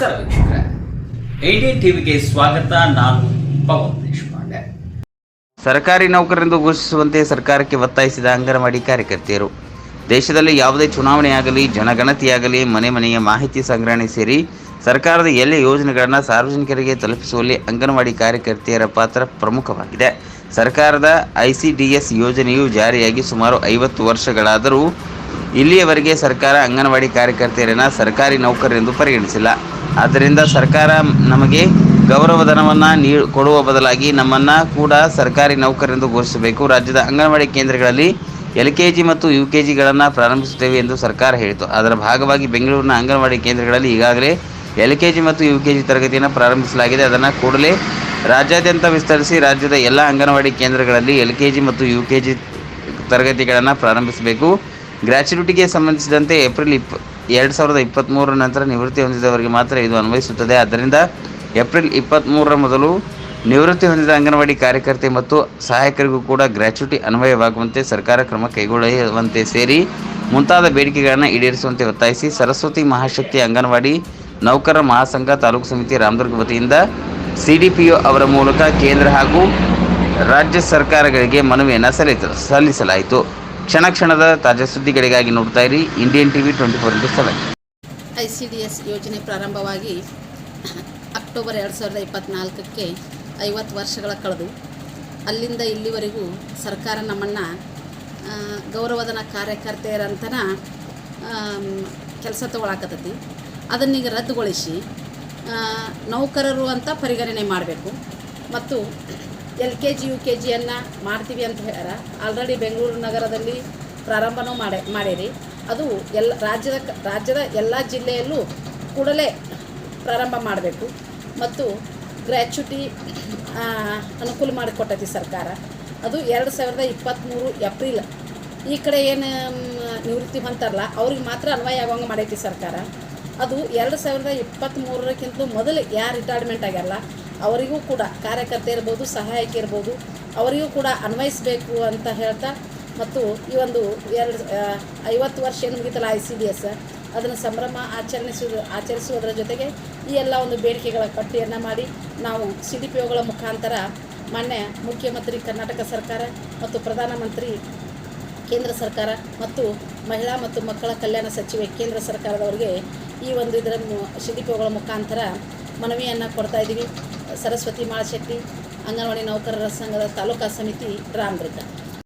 ನಮಸ್ಕಾರ ವೀಕ್ಷಕರೇ. ಏಡಿ ಟಿವಿಗೆ ಸ್ವಾಗತ. ನಾನು ಪವನ್ ದೇಶಪಾಂಡೆ. ಸರ್ಕಾರಿ ನೌಕರರೆಂದು ಘೋಷಿಸುವಂತೆ ಸರ್ಕಾರಕ್ಕೆ ಒತ್ತಾಯಿಸಿದ ಅಂಗನವಾಡಿ ಕಾರ್ಯಕರ್ತೆಯರು, ದೇಶದಲ್ಲಿ ಯಾವುದೇ ಚುನಾವಣೆಯಾಗಲಿ ಜನಗಣತಿಯಾಗಲಿ, ಮನೆ ಮನೆಯ ಮಾಹಿತಿ ಸಂಗ್ರಹಣೆ ಸೇರಿ ಸರ್ಕಾರದ ಎಲ್ಲ ಯೋಜನೆಗಳನ್ನು ಸಾರ್ವಜನಿಕರಿಗೆ ತಲುಪಿಸುವಲ್ಲಿ ಅಂಗನವಾಡಿ ಕಾರ್ಯಕರ್ತೆಯರ ಪಾತ್ರ ಪ್ರಮುಖವಾಗಿದೆ. ಸರ್ಕಾರದ ಐಸಿಡಿಎಸ್ ಯೋಜನೆಯು ಜಾರಿಯಾಗಿ ಸುಮಾರು ಐವತ್ತು ವರ್ಷಗಳಾದರೂ ಇಲ್ಲಿಯವರೆಗೆ ಸರ್ಕಾರ ಅಂಗನವಾಡಿ ಕಾರ್ಯಕರ್ತೆಯರನ್ನು ಸರ್ಕಾರಿ ನೌಕರರೆಂದು ಪರಿಗಣಿಸಿಲ್ಲ. ಆದ್ದರಿಂದ ಸರ್ಕಾರ ನಮಗೆ ಗೌರವಧನವನ್ನು ನೀ, ಕೊಡುವ ಬದಲಾಗಿ ನಮ್ಮನ್ನು ಕೂಡ ಸರ್ಕಾರಿ ನೌಕರರೆಂದು ಘೋಷಿಸಬೇಕು. ರಾಜ್ಯದ ಅಂಗನವಾಡಿ ಕೇಂದ್ರಗಳಲ್ಲಿ ಎಲ್ ಕೆ ಜಿ ಮತ್ತು ಯು ಕೆ ಜಿಗಳನ್ನು ಪ್ರಾರಂಭಿಸುತ್ತೇವೆ ಎಂದು ಸರ್ಕಾರ ಹೇಳಿತು. ಅದರ ಭಾಗವಾಗಿ ಬೆಂಗಳೂರಿನ ಅಂಗನವಾಡಿ ಕೇಂದ್ರಗಳಲ್ಲಿ ಈಗಾಗಲೇ ಎಲ್ ಕೆ ಜಿ ಮತ್ತು ಯು ಕೆ ಜಿ ತರಗತಿಯನ್ನು ಪ್ರಾರಂಭಿಸಲಾಗಿದೆ. ಅದನ್ನು ಕೂಡಲೇ ರಾಜ್ಯಾದ್ಯಂತ ವಿಸ್ತರಿಸಿ ರಾಜ್ಯದ ಎಲ್ಲ ಅಂಗನವಾಡಿ ಕೇಂದ್ರಗಳಲ್ಲಿ ಎಲ್ ಕೆ ಜಿ ಮತ್ತು ಯು ಕೆ ಜಿ ತರಗತಿಗಳನ್ನು ಪ್ರಾರಂಭಿಸಬೇಕು. ಗ್ರ್ಯಾಚ್ಯುಟಿಗೆ ಸಂಬಂಧಿಸಿದಂತೆ ಏಪ್ರಿಲ್ ಇಪ್ ಎರಡು ಸಾವಿರದ ಇಪ್ಪತ್ತ್ಮೂರರ ನಂತರ ನಿವೃತ್ತಿ ಹೊಂದಿದವರಿಗೆ ಮಾತ್ರ ಇದು ಅನ್ವಯಿಸುತ್ತದೆ. ಆದ್ದರಿಂದ ಏಪ್ರಿಲ್ ಇಪ್ಪತ್ತ್ಮೂರರ ಮೊದಲು ನಿವೃತ್ತಿ ಹೊಂದಿದ ಅಂಗನವಾಡಿ ಕಾರ್ಯಕರ್ತೆ ಮತ್ತು ಸಹಾಯಕರಿಗೂ ಕೂಡ ಗ್ರ್ಯಾಚ್ಯುಟಿ ಅನ್ವಯವಾಗುವಂತೆ ಸರ್ಕಾರ ಕ್ರಮ ಕೈಗೊಳ್ಳುವಂತೆ ಸೇರಿ ಮುಂತಾದ ಬೇಡಿಕೆಗಳನ್ನು ಈಡೇರಿಸುವಂತೆ ಒತ್ತಾಯಿಸಿ ಸರಸ್ವತಿ ಮಹಾಶಕ್ತಿ ಅಂಗನವಾಡಿ ನೌಕರರ ಮಹಾಸಂಘ ತಾಲೂಕು ಸಮಿತಿ ರಾಮದುರ್ಗ ವತಿಯಿಂದ ಸಿಡಿಪಿಒ ಅವರ ಮೂಲಕ ಕೇಂದ್ರ ಹಾಗೂ ರಾಜ್ಯ ಸರ್ಕಾರಗಳಿಗೆ ಮನವಿಯನ್ನು ಸಲ್ಲಿಸ ಸಲ್ಲಿಸಲಾಯಿತು. ಕ್ಷಣ ಕ್ಷಣದ ತಾಜಾ ಸುದ್ದಿಗಳಿಗಾಗಿ ನೋಡ್ತಾ ಇರಿ Indian TV twenty four into seven I C D S ಯೋಜನೆ ಪ್ರಾರಂಭವಾಗಿ ಅಕ್ಟೋಬರ್ ಎರಡು ಸಾವಿರದ ಇಪ್ಪತ್ತ್ನಾಲ್ಕಕ್ಕೆ ಐವತ್ತು ವರ್ಷಗಳ ಕಳೆದು ಅಲ್ಲಿಂದ ಇಲ್ಲಿವರೆಗೂ ಸರ್ಕಾರ ನಮ್ಮನ್ನು ಗೌರವಧನ ಕಾರ್ಯಕರ್ತೆಯರಂತನ ಕೆಲಸ ತಗೊಳಕತ್ತೈತಿ. ಅದನ್ನೀಗ ರದ್ದುಗೊಳಿಸಿ ನೌಕರರು ಅಂತ ಪರಿಗಣನೆ ಮಾಡಬೇಕು. ಮತ್ತು L K G, U K ಜಿಯನ್ನು ಮಾಡ್ತೀವಿ ಅಂತ ಹೇಳ್ಯಾರ. ಆಲ್ರೆಡಿ ಬೆಂಗಳೂರು ನಗರದಲ್ಲಿ ಪ್ರಾರಂಭನೂ ಮಾಡಿ, ಮಾಡೀರಿ. ಅದು ಎಲ್ಲ ರಾಜ್ಯದ ರಾಜ್ಯದ ಎಲ್ಲ ಜಿಲ್ಲೆಯಲ್ಲೂ ಕೂಡಲೇ ಪ್ರಾರಂಭ ಮಾಡಬೇಕು. ಮತ್ತು ಗ್ರ್ಯಾಚ್ಯುಟಿ ಅನುಕೂಲ ಮಾಡಿಕೊಟ್ಟೈತಿ ಸರ್ಕಾರ. ಅದು ಎರಡು ಸಾವಿರದ ಇಪ್ಪತ್ತ್ಮೂರು ಏಪ್ರಿಲ್. ಈ ಕಡೆ ಏನು ನಿವೃತ್ತಿ ಹೊಂತಾರಲ್ಲ ಅವ್ರಿಗೆ ಮಾತ್ರ ಅನ್ವಯ ಆಗೋಂಗೆ ಮಾಡೈತಿ ಸರ್ಕಾರ. ಅದು ಎರಡು ಸಾವಿರದ ಇಪ್ಪತ್ತ್ಮೂರಕ್ಕಿಂತಲೂ ಮೊದಲು ಯಾರು ರಿಟೈರ್ಮೆಂಟ್ ಆಗ್ಯಾರಲ್ಲ ಅವರಿಗೂ ಕೂಡ ಕಾರ್ಯಕರ್ತ ಇರ್ಬೋದು, ಸಹಾಯಕ ಇರ್ಬೋದು, ಅವರಿಗೂ ಕೂಡ ಅನ್ವಯಿಸಬೇಕು ಅಂತ ಹೇಳ್ತಾ ಮತ್ತು ಈ ಒಂದು ಎರಡು ಐವತ್ತು ವರ್ಷ ಏನು ಮುಗಿತಲ್ಲ ಐ ಸಿ ಡಿ ಎಸ್ ಅದನ್ನು ಸಂಭ್ರಮ ಆಚರಿಸುವುದು ಆಚರಿಸುವುದರ ಜೊತೆಗೆ ಈ ಎಲ್ಲ ಒಂದು ಬೇಡಿಕೆಗಳ ಪಟ್ಟಿಯನ್ನು ಮಾಡಿ ನಾವು ಸಿ ಡಿ ಪಿ ಮುಖಾಂತರ ಮಾನ್ಯ ಮುಖ್ಯಮಂತ್ರಿ ಕರ್ನಾಟಕ ಸರ್ಕಾರ ಮತ್ತು ಪ್ರಧಾನಮಂತ್ರಿ ಕೇಂದ್ರ ಸರ್ಕಾರ ಮತ್ತು ಮಹಿಳಾ ಮತ್ತು ಮಕ್ಕಳ ಕಲ್ಯಾಣ ಸಚಿವೆ ಕೇಂದ್ರ ಸರ್ಕಾರದವರಿಗೆ ಈ ಒಂದು ಇದರ ಸಿ ಡಿ ಪಿ ಒಗಳ ಮುಖಾಂತರ ಮನವಿಯನ್ನು ಕೊಡ್ತಾ ಇದ್ದೀವಿ. ಸರಸ್ವತಿ ಮಾಳಶೆಟ್ಟಿ ಅಂಗನವಾಡಿ ನೌಕರರ ಸಂಘದ ತಾಲೂಕಾ ಸಮಿತಿ ರಾಮದುರ್ಗ.